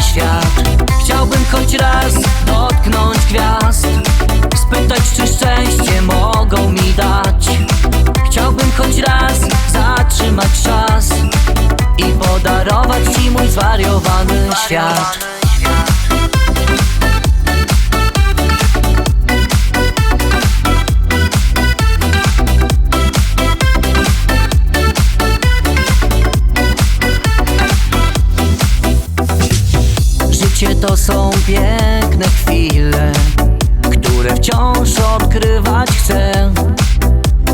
świat. Chciałbym choć raz dotknąć gwiazd Spytać czy szczęście mogą mi dać. Chciałbym choć raz zatrzymać czas I podarować Ci mój zwariowany świat to są piękne chwile, które wciąż odkrywać chcę.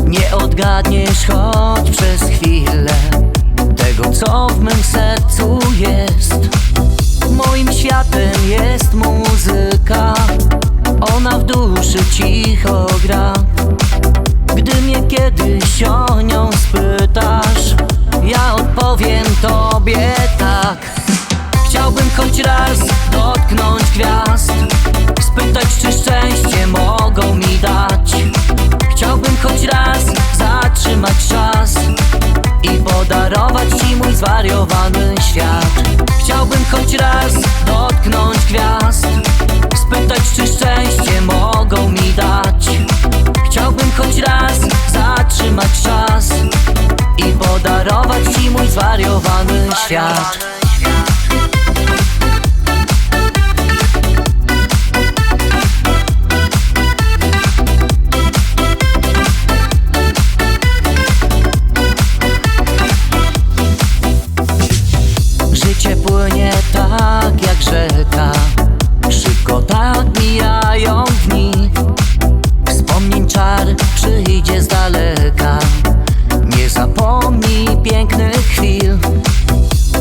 Nie odgadniesz choć przez chwilę tego, co w mym sercu jest. Moim światem jest muzyka, ona w duszy cicho gra. Gdy mnie kiedyś o nią spytasz, ja odpowiem tobie tak. Chciałbym choć raz dotknąć gwiazd. Spytać czy szczęście mogą mi dać. Chciałbym choć raz zatrzymać czas I podarować Ci mój zwariowany świat. Chciałbym choć raz dotknąć gwiazd. Spytać czy szczęście mogą mi dać. Chciałbym choć raz zatrzymać czas I podarować Ci mój zwariowany świat z daleka. Nie zapomnij pięknych chwil.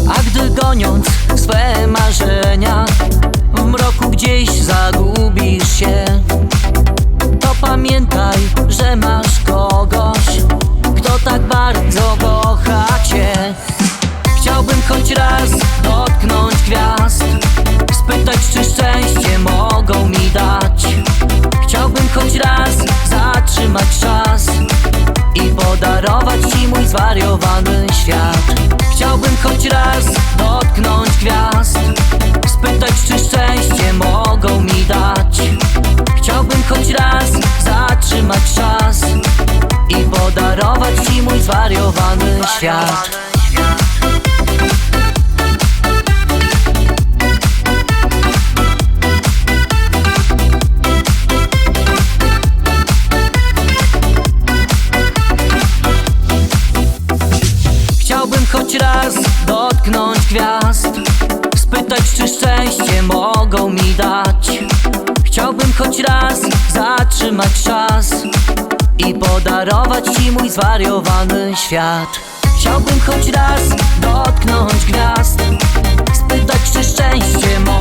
A gdy goniąc swe marzenia W mroku gdzieś zagubisz się. To pamiętaj, że masz kogoś Kto tak bardzo kocha cię. Chciałbym choć raz dotknąć gwiazd Spytać czy szczęście mogą zatrzymać czas I podarować Ci mój zwariowany świat. Chciałbym choć raz dotknąć gwiazd Spytać czy szczęście mogą mi dać. Chciałbym choć raz zatrzymać czas I podarować Ci mój zwariowany świat czy szczęście mogą mi dać? Chciałbym choć raz zatrzymać czas I podarować Ci mój zwariowany świat. Chciałbym choć raz dotknąć gwiazd Spytać czy szczęście mogą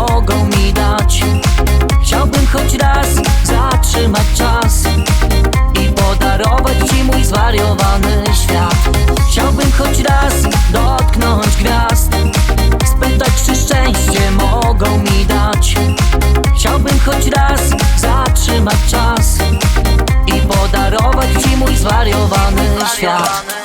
zatrzymać